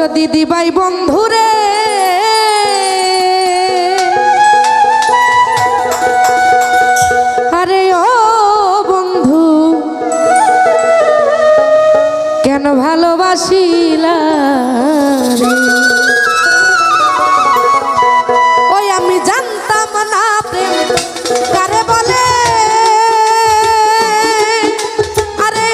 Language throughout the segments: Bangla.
যদি দিবাই বন্ধুরে আরে ও বন্ধু, কেন ভালোবাসিলা? ওই আমি জানতাম না প্রেম, কারে বলে আরে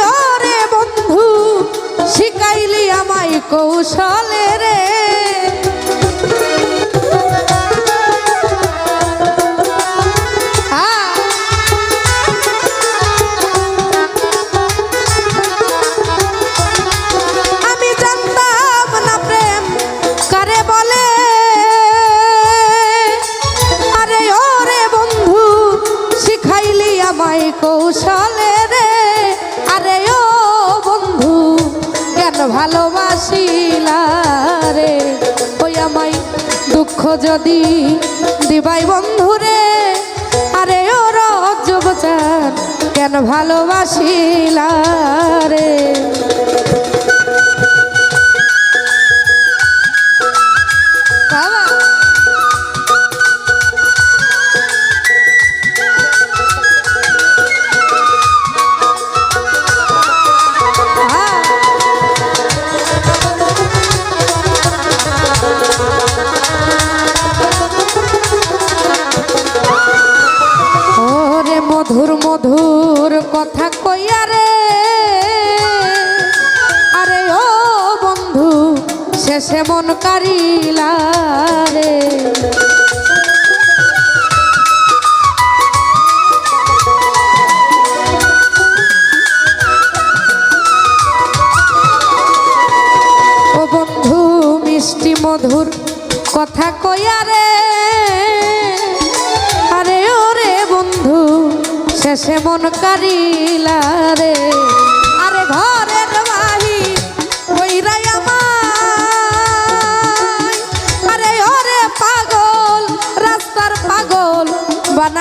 কৌশলে রে। আরে ও বন্ধু, কেন ভালোবাসিলা রে? ওই আমায় দুঃখ যদি দিবাই বন্ধু রে। আরে ও রজবচান কেন ভালোবাসিলা রে? শেষে মন কারিলা রে। ও বন্ধু মিষ্টি মধুর কথা কইয়া রে। আরে ওরে বন্ধু শেষে মন কারিলা রে।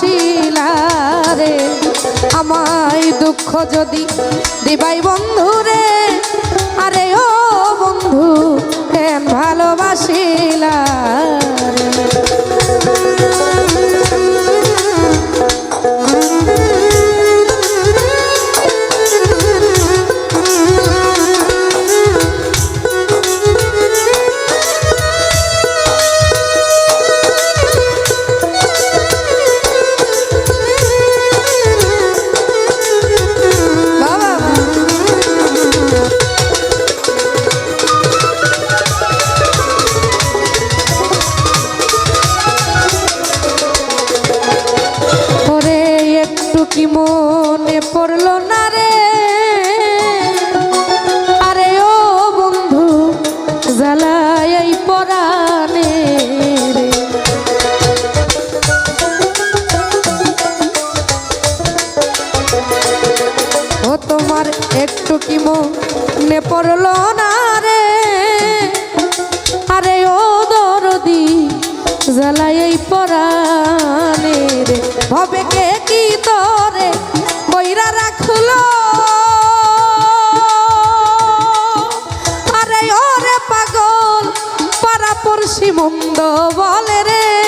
ঘরের বাহির কইরা বন্ধু আরে ওরে আমায় রাস্তার পাগল বানাইলা রে। আরে ও বন্ধু কেন ভালোবাসিলা রে আমায় দুঃখ যদি দিবাই বন্ধু রে। আরে ও বন্ধু কেন ভালোবাসিলা জ্বালাই পরানে রে। ভবে কে কি তরে? বইরা রাখল। আরে ওরে পাগল পাড়া পড়শি মন্দ বলে রে।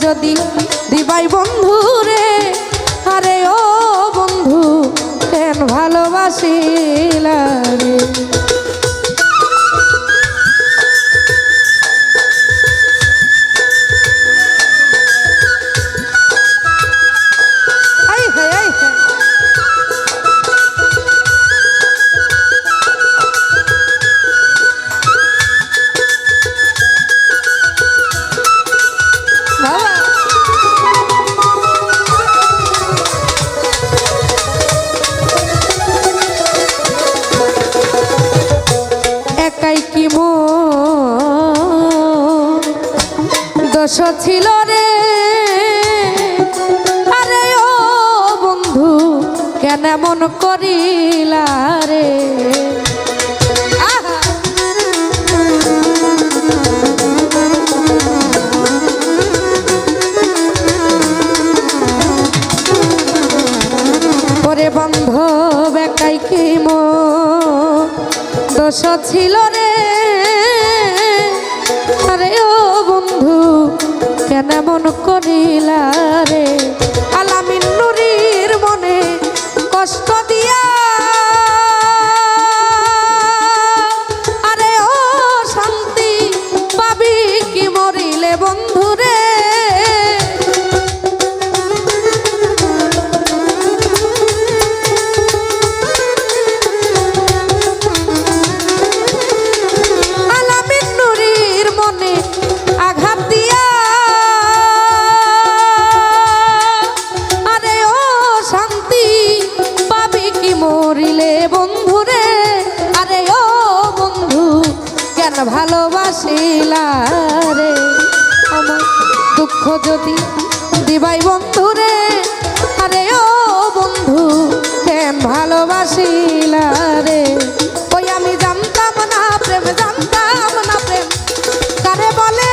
যদি দিবাই বন্ধু রে আরে ও বন্ধু কেন ভালোবাসিলা রে? ছিল রে। আরে ও বন্ধু, কেন মন করিলা রে? বন্ধ বেকাইকি মো দোষ ছিল রে? আরে ও বন্ধু কেন মন করিলা রে। আলামিন নুরির মনে কষ্ট দিয়া দুঃখ যদি দিবাই বন্ধুরে, আরে ও বন্ধু কেন ভালোবাসিলা রে। ওই আমি জানতাম না, প্রেম জানতাম না, প্রেম কারে বলে?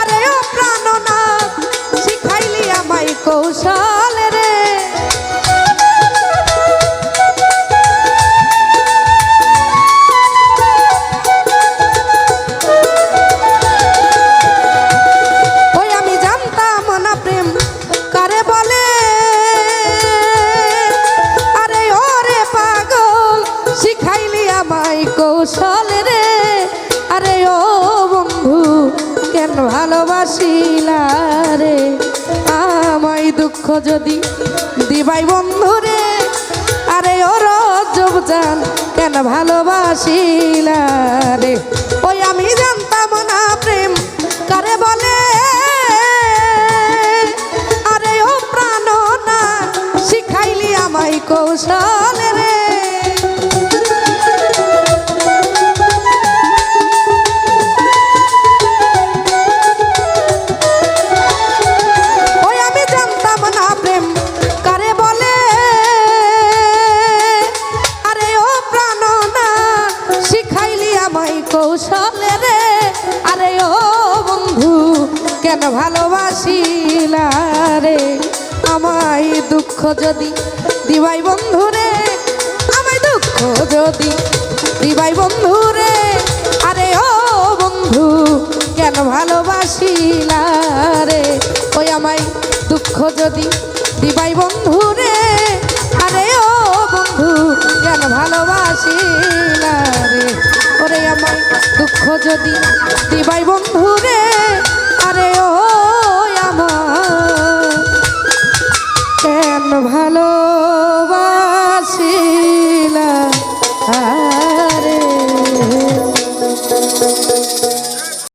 আরে ও প্রাণনা শিখাইলি আমায় কৌশল। ভালোবাসিলা রে আমায় দুঃখ যদি দিবাই বন্ধু রে আরে ও রজব জান, কেন ভালোবাসিলা রে ওই আমি জানতাম না প্রেম, কারে বলে? আরে ও প্রাণ না, শিখাইলি আমায় কৌশল রে। আমায় কৌশলে রে। আরে ও বন্ধু, কেন ভালোবাসিলা রে? আমায় দুঃখ যদি দিবাই বন্ধু রে, আমায় দুঃখ যদি দিবাই বন্ধু রে। আরে ও বন্ধু, কেন ভালোবাসিলা রে? ওই আমায় দুঃখ যদি দিবাই বন্ধু রে। আরে ও বন্ধু, কেন ভালোবাসিলা দুঃখ যদি দিবাই বন্ধু রে আরে ও আমার। কেন ভালো